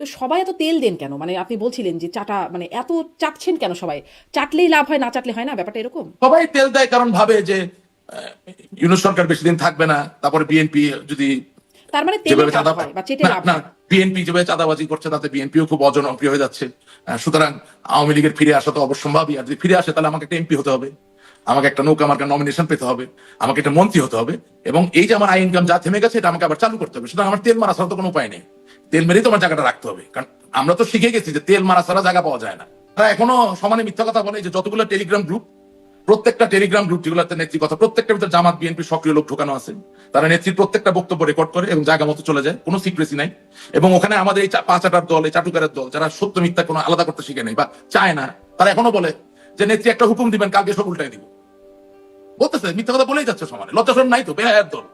তো সবাই এত তেল দেন কেন? মানে আপনি বলছিলেন যে চাটা মানে এত চাটছেন কেন সবাই? চাটলেই লাভ হয় না চাটলে হয় না? ব্যাপারটা এরকম? সবাই তেল দেয় কারণ ভাবে যে আহ, সরকার বেশি দিন থাকবে না তারপরে বিএনপি যদি তার মানে তেলে যেভাবে চাঁদা বা চেটে না বিএনপি যেভাবে চাঁদাবাজি করছে তাতে বিএনপিও খুব অজনপ্রিয় হয়ে যাচ্ছে। সুতরাং আওয়ামী লীগের ফিরে আসা তো অবশ্যম্ভাবী আর যদি ফিরে আসে তাহলে আমাকে একটা এমপি হতে হবে। আমাকে একটা নৌকা মার্কা নমিনেশন পেতে হবে। আমাকে একটা মন্ত্রী হতে হবে। এবং এই যে আমার আই ইনকাম যা থেমে গেছে এটা আমাকে আবার চালু করতে হবে। সুতরাং আমার তেল মারা ছাড়া তো কোনো উপায় নেই। তেল মেরেই তোমার জায়গাটা রাখতে হবে। কারণ আমরা তো শিখে গেছি যে তেল মারা ছাড়া জায়গা পাওয়া যায় না। তারা এখনও সমানে মিথ্যা কথা বলে যে যতগুলো টেলিগ্রাম গ্রুপ প্রত্যেকটা টেলিগ্রাম গ্রুপ যেগুলোতে নেত্রী কথা প্রত্যেকটা ভিতরে জামাত বিএনপি সক্রিয় লোক ঢোকানো আছে। তারা নেত্রীর প্রত্যেকটা বক্তব্য রেকর্ড করে এবং জায়গা মতো চলে যায়, কোনো সিক্রেসি নাই। এবং ওখানে আমাদের এই পাঁচ আটার দল, এই চাটুকারের দল, যারা সত্য মিথ্যা কোনো আলাদা করতে শিখে নেই বা চায় না, তারা এখনও বলে যে নেত্রী একটা হুকুম দিবেন, কালকে সব উল্টাই দিব। বলতেছে, মিথ্যা কথা বলেই যাচ্ছে সমানে। লজ্জা নাই তো, বেহায়ের দল।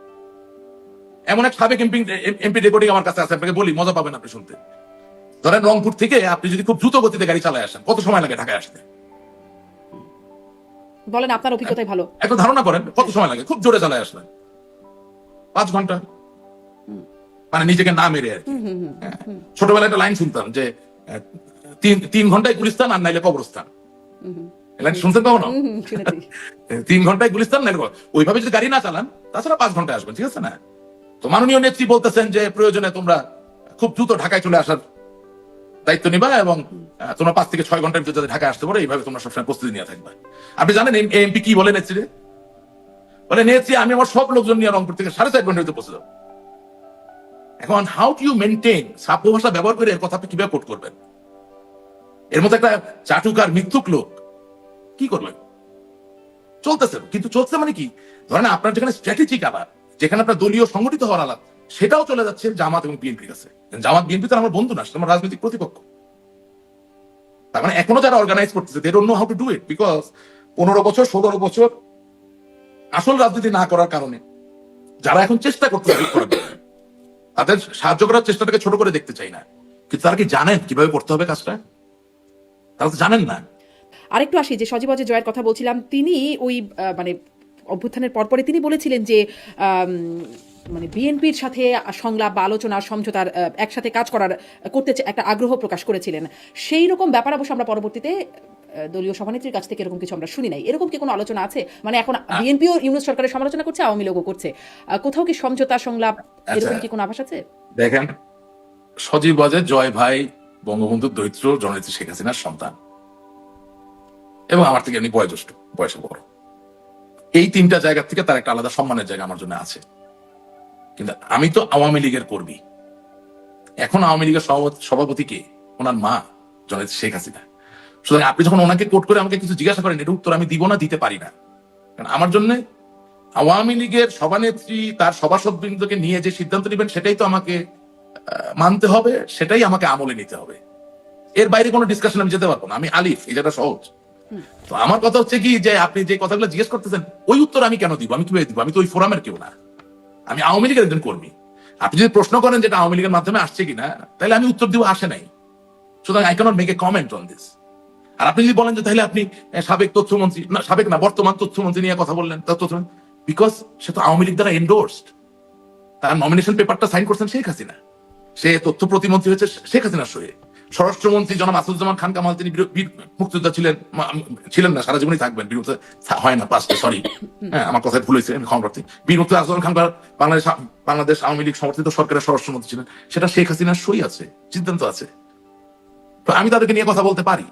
এমন এক সাবেক এমপি এমপি রেকর্ডিং আমার কাছে আছে আপনাকে বলি মজা পাবেন আপনি শুনতে। ধরেন রংপুর থেকে আপনি যদি খুব দ্রুত গতিতে গাড়ি চালায় আসেন কত সময় লাগে ঢাকায় আসতে? বলেন আপনার অভিজ্ঞতাই ভালো। একটা ধারণা করেন কত সময় লাগে? খুব জোরে চালায় আসলেন পাঁচ ঘণ্টা। মানে নিজেকে না মেরে আর কি। হ্যাঁ। ছোটবেলায় একটা লাইন শুনতাম যে তিন তিন ঘন্টায় গুলিস্তান আর নাইলে কবরস্থান। লাইন কখনো? হুম, হুম, তিন ঘন্টায় গুলিস্তান নাইলে ওইভাবে যদি গাড়ি না চালান তাছাড়া পাঁচ ঘন্টায় আসবেন ঠিক আছে না? তো মাননীয় নেত্রী বলতেছেন যে প্রয়োজনে তোমরা খুব দ্রুত ঢাকায় চলে আসার দায়িত্ব নিবা এবং তোমরা পাঁচ থেকে ছয় ঘণ্টার ভিতরে ঢাকায় আসতে পারো, এইভাবে তোমরা সবসময় প্রস্তুতি নিয়ে থাকবে। আপনি জানেন এমপি কি বলে নেত্রী বলে, নেত্রী, আমি আমার সব লোকজন নিয়ে রংপুর থেকে সাড়ে চার ঘণ্টার ভিতরে পৌঁছে যাব। এখন হাউ টু ইউ মেনটেন সাপ্য ভাষা ব্যবহার করে এর কথা আপনি কীভাবে কোট করবেন? এর মধ্যে একটা চাটুকার মিথ্যুক লোক কি করবেন? চলতেছে, কিন্তু চলছে মানে কি? ধরেন আপনার যেখানে স্ট্র্যাটেজিক আলাপ যেখানে আপনার দলীয় সংগঠিত হওয়ার আলাপ, সেটাও চলে যাচ্ছে জামাত এবং বিএনপির কাছে। জামাত, বিএনপি তো আমার বন্ধু না আমার রাজনৈতিক প্রতিপক্ষ। তার মানে এখনও যারা অর্গানাইজ করতেছে they don't know how to do it because পনেরো বছর ষোলো বছর আসল রাজনীতি না করার কারণে যারা এখন চেষ্টা করতেছে ঠিক তাদের সাহায্য করার চেষ্টাটাকে ছোট করে দেখতে চাই না। কিন্তু তারা কি জানেন কীভাবে করতে হবে কাজটা? তারা তো জানেন না। আরেকটু আসি, যে সজীব অজয় জয়ের কথা বলছিলাম, তিনি ওই মানে অভ্যুত্থানের পরপরে তিনি বলেছিলেন যে মানে বিএনপির সাথে সংলাপ বা আলোচনা সমঝোতার একসাথে কাজ করার করতে একটা আগ্রহ প্রকাশ করেছিলেন। সেই রকম ব্যাপার অবশ্য আমরা পরবর্তীতে দলীয় সভানেত্রীর কাছ থেকে এরকম কিছু আমরা শুনি নাই। এরকম কি কোনো আলোচনা আছে? মানে এখন বিএনপিও ইউনুস সরকারের সমালোচনা করছে আওয়ামী লীগও করছে। কোথাও কি সমঝোতা সংলাপ এরকম আচ্ছা। কি কোনো আভাস আছে? দেখেন সজীব বাজে জয় ভাই বঙ্গবন্ধুর দরিদ্র জননেত্রী শেখ হাসিনার সন্তান। এবং আমার থেকে এমনি বয়োজ্যেষ্ঠ বয়সে বড়। এই তিনটা জায়গা থেকে তার একটা আলাদা সম্মানের জায়গা আমার জন্য আছে। কিন্তু আমি তো আওয়ামী লীগের কর্মী। এখন আওয়ামী লীগের সভাপতি- কে? ওনার মা জননেত্রী শেখ হাসিনা। সুতরাং আপনি যখন ওনাকে কোট করে আমাকে কিছু জিজ্ঞাসা করেন এটা উত্তর আমি দিব না, দিতে পারি না। কারণ আমার জন্য আওয়ামী লীগের সভানেত্রী, তার সভাসদবৃন্দকে নিয়ে যে সিদ্ধান্ত নেবেন, সেটাই তো আমাকে মানতে হবে, সেটাই আমাকে আমলে নিতে হবে। এর বাইরে কোনো ডিসকাশন আমি যেতে পারব না। আমি আলিফ জায়গাটা সহজ। তো আমার কথা হচ্ছে কি যে আপনি যে কথাগুলো জিজ্ঞেস করতেছেন, ওই উত্তর আমি কেন দিব? আমি কীভাবে দিব? আমি তো ওই ফোরামের কেউ না। আমি আওয়ামী লীগের একজন কর্মী। আপনি যদি প্রশ্ন করেন যেটা আওয়ামী লীগের মাধ্যমে আসছে কিনা, তাহলে আমি উত্তর দিব আসে নাই। সুতরাং I cannot make a comment on this আর আপনি যদি বলেন যে তাহলে আপনি সাবেক তথ্যমন্ত্রী, না, সাবেক না, বর্তমান তথ্যমন্ত্রী নিয়ে কথা বললেন, তার তথ্য বিকজ সে তো আওয়ামী লীগ দ্বারা এন্ডোর্সড তার নমিনেশন পেপারটা সাইন করছেন শেখ হাসিনা। সে তথ্য প্রতিমন্ত্রী হয়েছে শেখ হাসিনার সহে স্বরাষ্ট্রমন্ত্রী জনাব আসাদুজ্জামান খান কামাল তিনি মুক্তিযোদ্ধা ছিলেন ছিলেন না সারা জীবনই থাকবেন। বীর হয় না পাঁচটা সরি হ্যাঁ আমার কথায় ভুল হয়েছে আমি ক্ষমা প্রার্থী বীর মুক্তিযোদ্ধা আসাদুজ্জামান খান বাংলাদেশ বাংলাদেশ আওয়ামী লীগ সমর্থিত সরকারের স্বরাষ্ট্রমন্ত্রী ছিলেন সেটা শেখ হাসিনার সই আছে সিদ্ধান্ত আছে। তো আমি তাদেরকে নিয়ে কথা বলতে পারি।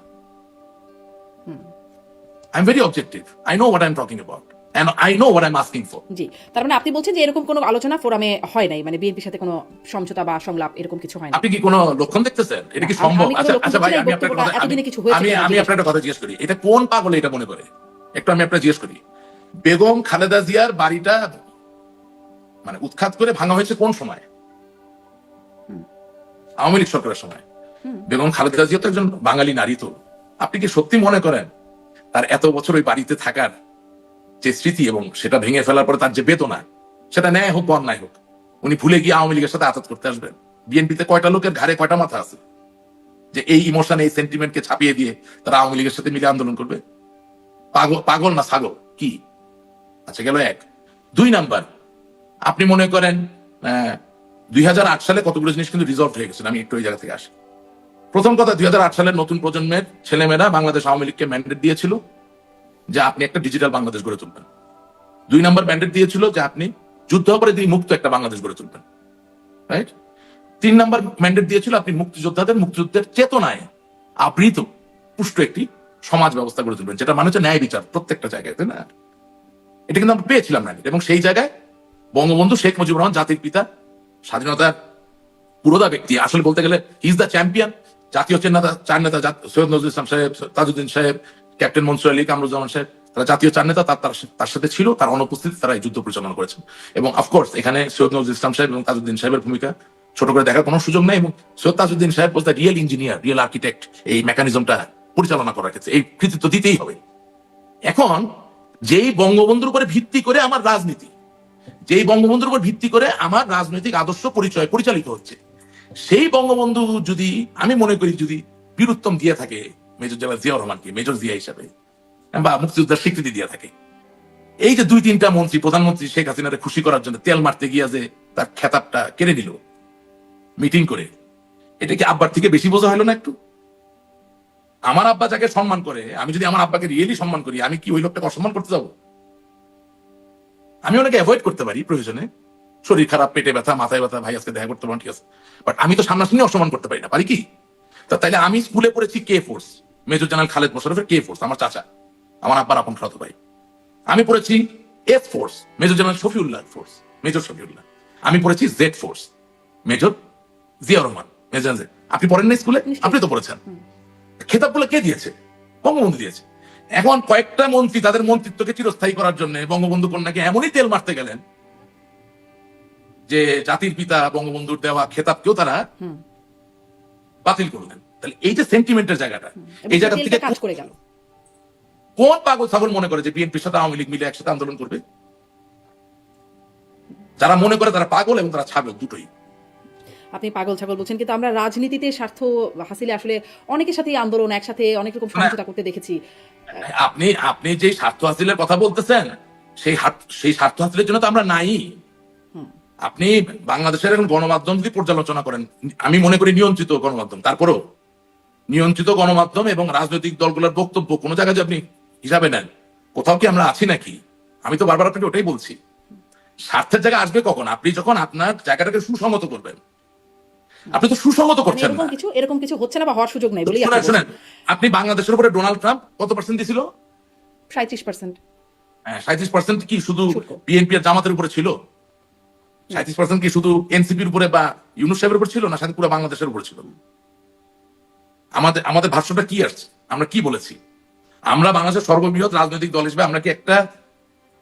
I am very objective I know what I am talking about and I know what I am asking for জি তার মানে আপনি বলছেন যে এরকম কোনো আলোচনা ফোরামে হয় নাই মানে বিএনপির সাথে কোনো সমঝোতা বা সংলাপ এরকম কিছু হয় না আপনি কি কোনো লক্ষণ দেখতেছেন? এটা কি সম্ভব? আচ্ছা আচ্ছা ভাই আমি আপনার কথা এতদিনে আমি- কিছু হয়েছে আমি আমি আপনার একটা কথা জিজ্ঞেস করি। এটা কোন পাগলে এটা মনে করে? একটু আমি আপনার জিজ্ঞেস করি। বেগম খালেদা জিয়ার বাড়িটা মানে উৎখাত করে ভাঙা হয়েছে কোন সময়? আওয়ামী লীগ সরকারের সময়। বেগম খালেদা জিয়া তো একজন বাঙালি নারী তো। আপনি কি সত্যি মনে করেন তার এত বছর ওই বাড়িতে থাকার যে স্মৃতি এবং সেটা ভেঙে ফেলার পরে তার যে বেদনা, সেটা ন্যায় হোক, অন্যায় হোক, উনি ভুলে গিয়ে আওয়ামী লীগের সাথে আঘাত করতে আসবেন। বিএনপিতে কয়টা লোকের ঘাড়ে কয়টা মাথা আছে? যে এই ইমোশন এই সেন্টিমেন্টকে ছাপিয়ে দিয়ে তারা আওয়ামী লীগের সাথে মিলে আন্দোলন করবে? পাগল পাগল না ছাগল? কি? আচ্ছা গেল এক। দুই নাম্বার, আপনি মনে করেন দুই হাজার আট সালে কতগুলো জিনিস কিন্তু রিজলভ হয়ে গেছে আমি একটু ওই জায়গা থেকে আসি। প্রথম কথা, দুই হাজার আট সালের নতুন প্রজন্মের ছেলেমেয়েরা বাংলাদেশ আওয়ামী লীগকে ম্যান্ডেট দিয়েছিল। যে আপনি একটা ডিজিটাল বাংলাদেশ গড়ে তুলবেন। দুই নম্বর ম্যান্ডেট দিয়েছিল যে আপনি যুদ্ধ দিয়ে মুক্ত একটা বাংলাদেশ গড়ে তুলবেন। রাইট তিন নম্বর ম্যান্ডেট দিয়েছিল আপনি মুক্তিযোদ্ধাদের, মুক্তিযুদ্ধের চেতনায় আবৃত, পুষ্ট একটি সমাজ ব্যবস্থা গড়ে তুলবেন যেটা মানে হচ্ছে ন্যায় বিচার প্রত্যেকটা জায়গায়, তাই না? এটা কিন্তু আমরা পেয়েছিলাম ম্যান্ডেট এবং সেই জায়গায় বঙ্গবন্ধু শেখ মুজিবুর রহমান, জাতির পিতা, স্বাধীনতার পুরোদা ব্যক্তি, আসলে বলতে গেলে ইজ দ্য চ্যাম্পিয়ন জাতীয় চেন্নাতা, চার নেতা সৈয়দ নজরুল ইসলাম সাহেব, তাজউদ্দিন সাহেব ক্যাপ্টেন মনসুর আলী কামরুজ্জামান সাহেব, তারা জাতীয় চার নেতা, তার তার- সাথে ছিল, তার অনুপস্থিতি, তারা এই যুদ্ধ পরিচালনা করেছেন। এবং অফকোর্স এখানে সৈয়দ নজরুল ইসলাম সাহেব এবং তাজউদ্দিন সাহেবের ভূমিকা ছোট করে দেখার কোনো সুযোগ নেই। এবং সৈয়দ তাজউদ্দিন সাহেব বলতে রিয়েল ইঞ্জিনিয়ার রিয়েল আর্কিটেক্ট এই মেকানিজমটা পরিচালনা করার ক্ষেত্রে। এই কৃতিত্ব দিতেই হবে। এখন যেই বঙ্গবন্ধুর উপরে ভিত্তি করে আমার রাজনীতি, যেই বঙ্গবন্ধুর উপর ভিত্তি করে আমার রাজনৈতিক আদর্শ পরিচয় পরিচালিত হচ্ছে, সেই বঙ্গবন্ধু যদি, আমি মনে করি যদি বীরুত্তম দিয়ে থাকে মেজর জেলা জিয়া রহমানকে, মেজর জিয়া হিসাবে, বা মুক্তিযোদ্ধার স্বীকৃতি দিয়ে থাকে। এই যে দুই তিনটা মন্ত্রী, প্রধানমন্ত্রী শেখ হাসিনারে খুশি করার জন্য তেল মারতে গিয়া যে তার খেতাবটা কেড়ে নিল, মিটিং করে, এটা কি আব্বার থেকে বেশি বোঝা হলো না একটু? আমার আব্বা যাকে সম্মান করে, আমি যদি আমার আব্বাকে রিয়েলি সম্মান করি, আমি কি ওই লোকটাকে অসম্মান করতে যাব? আমি ওনাকে অ্যাভয়েড করতে পারি প্রয়োজনে। শরীর খারাপ, পেটে ব্যথা, মাথায় ব্যথা, ভাই, আজকে দেখা করতে পারেন, ঠিক আছে। বাট আমি তো সামনাসামনি অসম্মান করতে পারি না, পারি কি? তা তাইলে আমি স্কুলে পড়েছি K force? Major general Khaled মোশারফের K force আমার চাচা আমার আব্বার আপন খালাতো ভাই। আমি পড়েছি S force major general Shafiullah force major Shafiullah. আমি পড়েছি Z force major Zia Rahman major আপনি পড়েন না স্কুলে? আপনি তো পড়েছেন। খেতাবগুলো কে দিয়েছে? বঙ্গবন্ধু দিয়েছে। এখন কয়েকটা মন্ত্রী তাদের মন্ত্রিত্বকে চিরস্থায়ী করার জন্য বঙ্গবন্ধু কন্যাকে এমনই তেল মারতে গেলেন যে জাতির পিতা বঙ্গবন্ধুর দেওয়া খেতাবকেও তারা বাতিল করলেন। তাহলে এই যে সেন্টিমেন্টের জায়গাটা এই জায়গা থেকে কাজ করে গেল। কোন পাগল ছাগল মনে করে যে বিএনপির সাথে আওয়ামী লীগ মিলে একসাথে আন্দোলন করবে? যারা মনে করে তারা পাগল এবং তারা ছাগল দুটোই। আপনি পাগল ছাগল বলছেন কিন্তু আমরা রাজনীতিতে স্বার্থ হাসিলে আসলে অনেকের সাথে আন্দোলন একসাথে অনেক রকম সমঝোতা করতে দেখেছি। আপনি আপনি যে স্বার্থ হাসিলের কথা বলতেছেন সেই সেই স্বার্থ হাসিলের জন্য তো আমরা নাই। আপনি বাংলাদেশের এখন গণমাধ্যম যদি পর্যালোচনা করেন আমি মনে করি নিয়ন্ত্রিত গণমাধ্যম তারপরেও। নিয়ন্ত্রিত গণমাধ্যম এবং রাজনৈতিক দলগুলোর বক্তব্য কোনো জায়গায় আপনি হিসাবে নেন কোথাও কি আমরা আছি নাকি? আমি তো বারবার আপনাকে ওটাই বলছি। স্বার্থের জায়গা আসবে কখন? আপনি যখন আপনার জায়গাটাকে সুসংগত করবেন। আপনি তো সুসংগত মানে করছেন না। এরকম কিছু এরকম কিছু হচ্ছে না বা হওয়ার সুযোগ নেই বলেই শুনেন আপনি বাংলাদেশের উপরে ডোনাল্ড ট্রাম্প কত পার্সেন্ট দিয়েছিল সাঁত্রিশ পার্সেন্ট সাঁত্রিশ পার্সেন্ট কি শুধু বিএনপি আর জামাতের উপরে ছিল? সাঁত্রিশ পার্সেন্ট কি শুধু এনসিপির উপরে বা ইউনুস সাহেবের উপর ছিল না সাথে পুরো বাংলাদেশের উপর ছিল? আমাদের আমাদের ভাষ্যটা কি আসছে? আমরা কি বলেছি? আমরা বাংলাদেশের সর্ববৃহৎ রাজনৈতিক দল হিসেবে আমরা কি একটা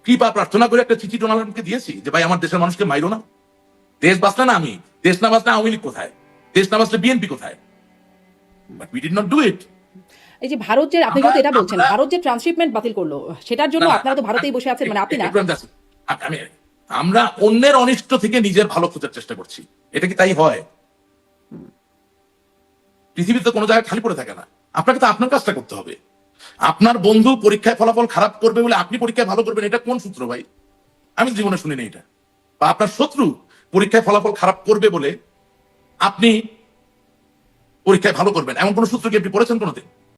কৃপা প্রার্থনা করে একটা চিঠি ডোনাল্ড ট্রাম্পকে দিয়েছি যে ভাই আমার দেশের মানুষকে মাইরো না। দেশ বাঁচলে না আমি দেশ না বাঁচলে আওয়ামী লীগ কোথায়? দেশ না বাঁচলে বিএনপি কোথায়? But we did not do it এই যে ভারত যে আপনি যেহেতু এটা বলছেন ভারত যে ট্রান্সশিপমেন্ট বাতিল করল সেটার জন্য আপনারা তো ভারতেই বসে আছেন মানে আপনি না। আমি আমরা অন্যের অনিষ্ট থেকে নিজের ভালো খোঁজার চেষ্টা করছি। এটা কি তাই হয়? পৃথিবীতে কোনো জায়গায় খালি পড়ে থাকে না। আপনাকে তো আপনার কাজটা করতে হবে। আপনার বন্ধু পরীক্ষায় ফলাফল খারাপ করবে বলে আপনি পরীক্ষায় ভালো করবেন, এটা কোন সূত্র ভাই? আমি জীবনে শুনিনি এটা। বা আপনার শত্রু পরীক্ষায় ফলাফল খারাপ করবে বলে আপনি পরীক্ষায় ভালো করবেন, এমন কোন সূত্র কি আপনি পড়েছেন কোনোদিন?